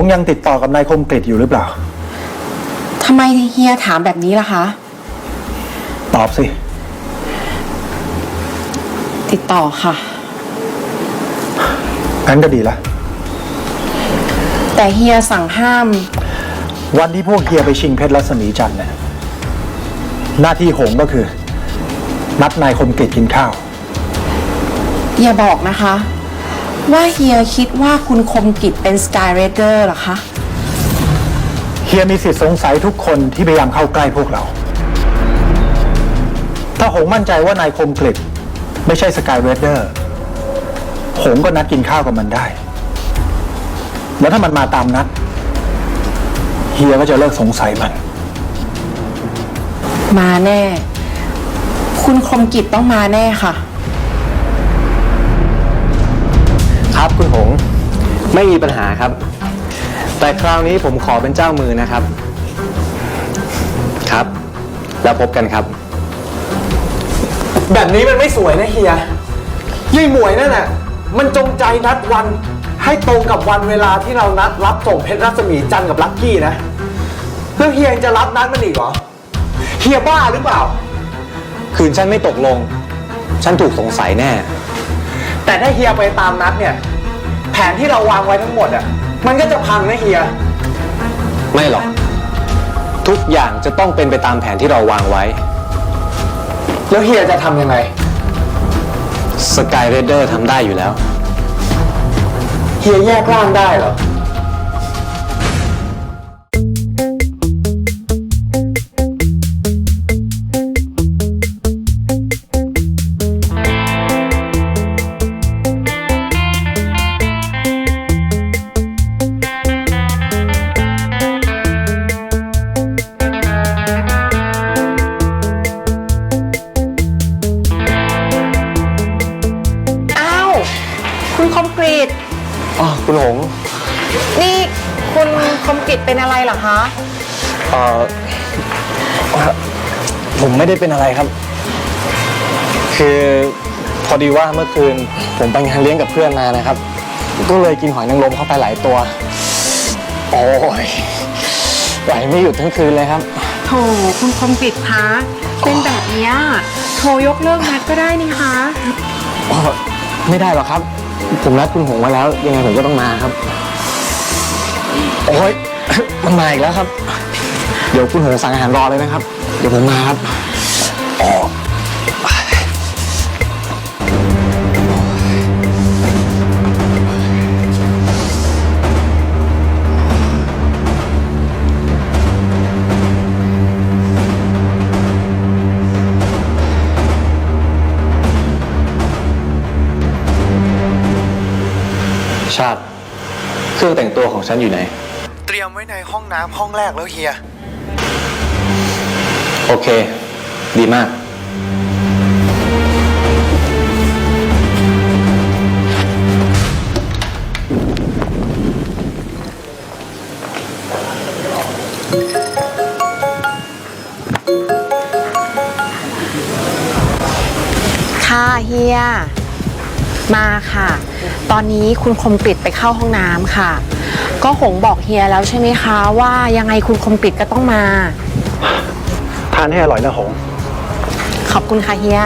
งยังติดต่อกับนายคมกริตอยู่หรือเปล่า ทำไมเฮียถามแบบนี้ล่ะคะ ตอบสิ ติดต่อค่ะ งั้นก็ดีละ แต่เฮียสั่งห้าม วันที่พวกเฮียไปชิงเพชรรัศมีจันทร์เนี่ยหน้าที่หงก็คือ นัดนายคมกริตกินข้าว อย่าบอกนะคะ ว่าเฮียคิดว่าคุณคมกิจเป็นสกายเรเดอร์เหรอคะ เฮียมีสิทธิ์สงสัยทุกคนที่พยายามเข้าใกล้พวกเรา ถ้าหงมั่นใจว่านายคมกริตไม่ใช่สกายเรเดอร์หงก็นัดกินข้าวกับมันได้ แล้วถ้ามันมาตามนัด เฮียก็จะเลิกสงสัยมัน มาแน่ คุณคมกิจต้องมาแน่ค่ะ ครับคุณหงไม่มีปัญหาครับ แต่คราวนี้ผมขอเป็นเจ้ามือนะครับ ครับ แล้วพบกันครับ แบบนี้มันไม่สวยนะเฮียยี่หมวยนั่นน่ะ มันจงใจนัดวัน ให้ตรงกับวันเวลาที่เรานัดรับส่งเพชรรัศมีจันทร์กับลักกี้นะ แล้วเฮียยังจะรับนัดมันอีกเหรอ เฮียบ้าหรือเปล่า คืนฉันไม่ตกลง ฉันถูกสงสัยแน่ แต่ถ้าเฮียไปตามนัดเนี่ย แผนที่เราวางไว้ทั้งหมดอะ มันก็จะพังนะเฮีย ไม่หรอก ทุกอย่างจะต้องเป็นไปตามแผนที่เราวางไว้ แล้วเฮียจะทำยังไง สกายเรเดอร์ทำได้อยู่แล้ว เฮียแยกร่างได้เหรอ ริตเป็นอะไรเหรอคะ เอ่อผมไม่ได้เป็นอะไรครับ คือพอดีว่าเมื่อคืนผมไปงานเลี้ยงกับเพื่อนมานะครับ ก็เลยกินหอยนางรมเข้าไปหลายตัว โอ้ยไหวไม่หยุดทั้งคืนเลยครับ โถคุณคมกริตคะเป็นแบบเนี้ยโทรยกเลิกนัดก็ได้นี่คะ อ๋อไม่ได้หรอกครับ ผมนัดคุณหงไว้แล้ว ยังไงผมก็ต้องมาครับ โอ้ย มันมาอีกแล้วครับ เดี๋ยวคุณหงสั่งอาหารรอเลยนะครับ เดี๋ยวผมมาครับอ๋อชาติ เครื่องแต่งตัวของฉันอยู่ไหน ตรียมไว้ในห้องน้ำห้องแรกแล้วเฮีย โอเค ดีมาก ค่ะเฮีย มาค่ะ ตอนนี้คุณคมกริตไปเข้าห้องน้ำค่ะ ก็หงบอกเฮียแล้วใช่ไหมคะว่ายังไงคุณคมกริตก็ต้องมา ทานให้อร่อยนะหง ขอบคุณค่ะเฮีย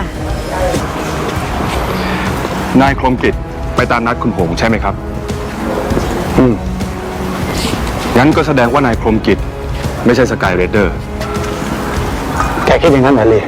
นายคมกิจไปตามนัดคุณหงใช่ไหมครับ อืม งั้นก็แสดงว่านายคมกิจไม่ใช่สกายเรเดอร์ แกคิดอย่างนั้นเหรอลี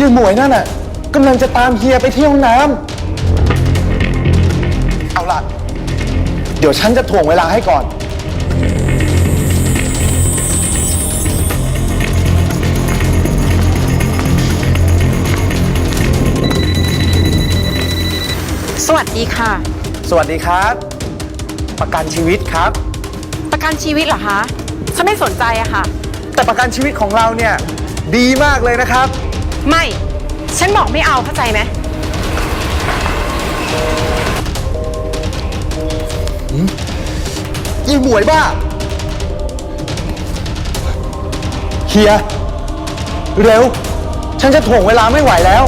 ยายหมวยนั่นน่ะกำลังจะตามเฮียไปที่ห้องน้ำเอาล่ะ เดี๋ยวฉันจะถ่วงเวลาให้ก่อน สวัสดีค่ะ สวัสดีครับ ประกันชีวิตครับ ประกันชีวิตเหรอคะ ฉันไม่สนใจอะค่ะ แต่ประกันชีวิตของเราเนี่ย ดีมากเลยนะครับ ไม่ ฉันบอกไม่เอาเข้าใจไหมยี่หมวยบ้า เฮีย เร็ว ฉันจะถ่วงเวลาไม่ไหวแล้ว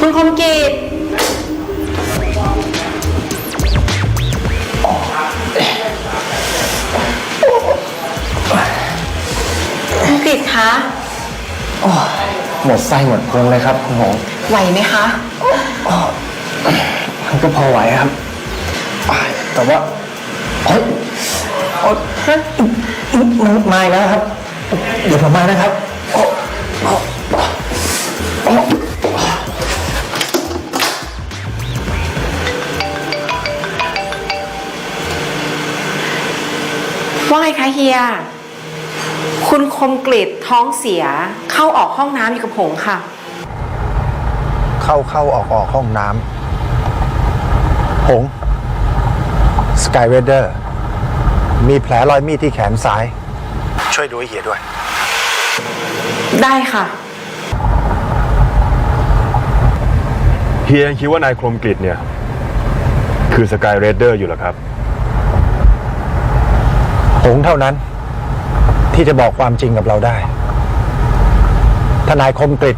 คุณคอมกรีตคุณกรีตคะหมดไส้หมดพุงเลยครับคุณหงไหวไหมคะมันก็พอไหวครับแต่ว่าโอ๊ยโอ๊ยมันมาอีกแล้วครับ เดี๋ยวผมมานะครับโอ๊ย ว่าไงคะเฮีย คุณคมกรีตท้องเสียเข้าออกห้องน้ำอยู่กับผงค่ะ เข้าเข้าออกออกห้องน้ำหงสกายเวเดอร์มีแผลรอยมีดที่แขนซ้าย ช่วยดูให้เหียด้วย ได้ค่ะ เฮียยังคิดว่านายคมกริตเนี่ย คือสกายเรดเดอร์อยู่เหรอครับ หงเท่านั้น ที่จะบอกความจริงกับเราได้ ทนายคมกริต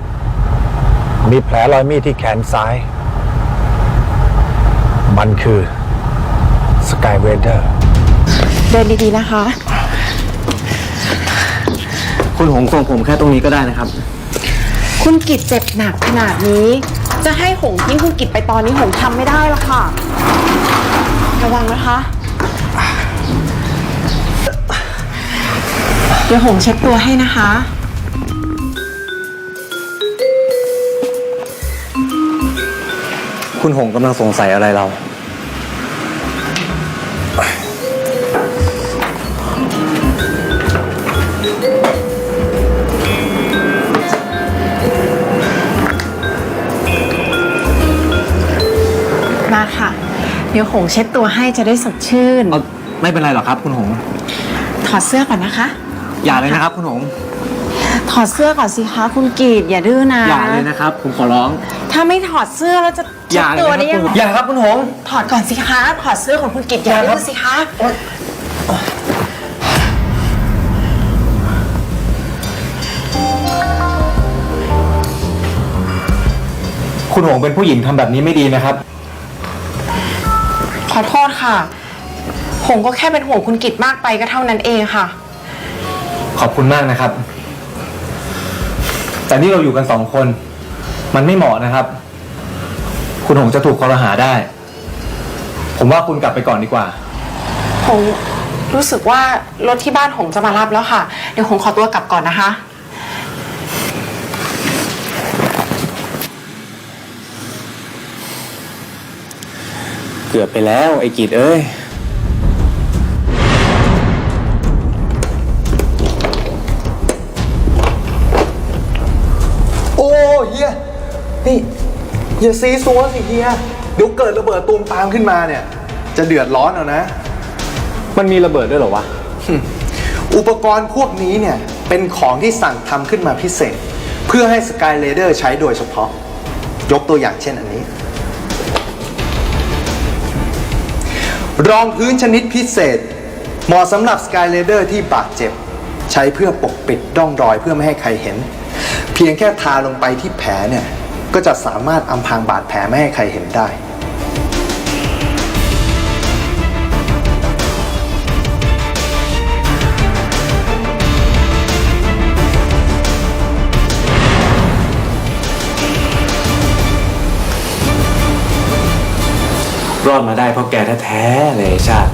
มีแผลรอยมีดที่แขนซ้าย มันคือสกายเวเดอร์ เดินดีๆนะคะ คุณหงส่งผมแค่ตรงนี้ก็ได้นะครับ คุณกิจเจ็บหนักขนาดนี้ จะให้หงทิ้งคุณกิจไปตอนนี้หงทำไม่ได้หรอกค่ะ ระวังนะคะ เดี๋ยวหงเช็ดตัวให้นะคะ คุณหงกำลังสงสัยอะไรเรา มาค่ะ เดี๋ยวหงเช็ดตัวให้จะได้สดชื่นเอาไม่เป็นไรหรอกครับ คุณหง ถอดเสื้อก่อนนะคะ อย่าเลยนะครับคุณหงถอดเสื้อก่อนสิคะคุณกีดอย่าดื้อนะอย่าเลยนะครับ ผมขอร้อง ถ้าไม่ถอดเสื้อแล้วจะอเช็ดย่าเลตัวยได้นะคยัรับงคุณอย่าครับคุณหงถอดก่อนสิคะถอดเสื้อของคุณกิจอย่าดื้อสิคะคุณหงเป็นผู้หญิงทำแบบนี้ไม่ดีนะครับ ขอโทษค่ะหงก็แค่เป็นห่วงคุณกิจมากไปก็เท่านั้นเองค่ะ ขอบคุณมากนะครับ แต่นี่เราอยู่กันสองคน มันไม่เหมาะนะครับ คุณหงจะถูกคอรหาได้ ผมว่าคุณกลับไปก่อนดีกว่า หงรู้สึกว่ารถที่บ้านหงจะมารับแล้วค่ะ เดี๋ยวหงขอตัวกลับก่อนนะคะ เกือบไปแล้วไอ้กิจเอ้ย อย่าซีซัวสิเฮียเดี๋ยวเกิดระเบิดตูมตามขึ้นมาเนี่ย จะเดือดร้อนเอานะ มันมีระเบิดด้วยเหรอวะ อุปกรณ์พวกนี้เนี่ย เป็นของที่สั่งทำขึ้นมาพิเศษ เพื่อให้สกายเลเดอร์ใช้โดยเฉพาะ ยกตัวอย่างเช่นอันนี้ รองพื้นชนิดพิเศษ เหมาะสำหรับสกายเลเดอร์ที่บาดเจ็บ ใช้เพื่อปกปิดร่องรอยเพื่อไม่ให้ใครเห็น เพียงแค่ทาลงไปที่แผลเนี่ย ก็จะสามารถอำพรางบาดแผลไม่ให้ใครเห็นได้ รอดมาได้เพราะแกแท้ๆเลยไอ้ชาติ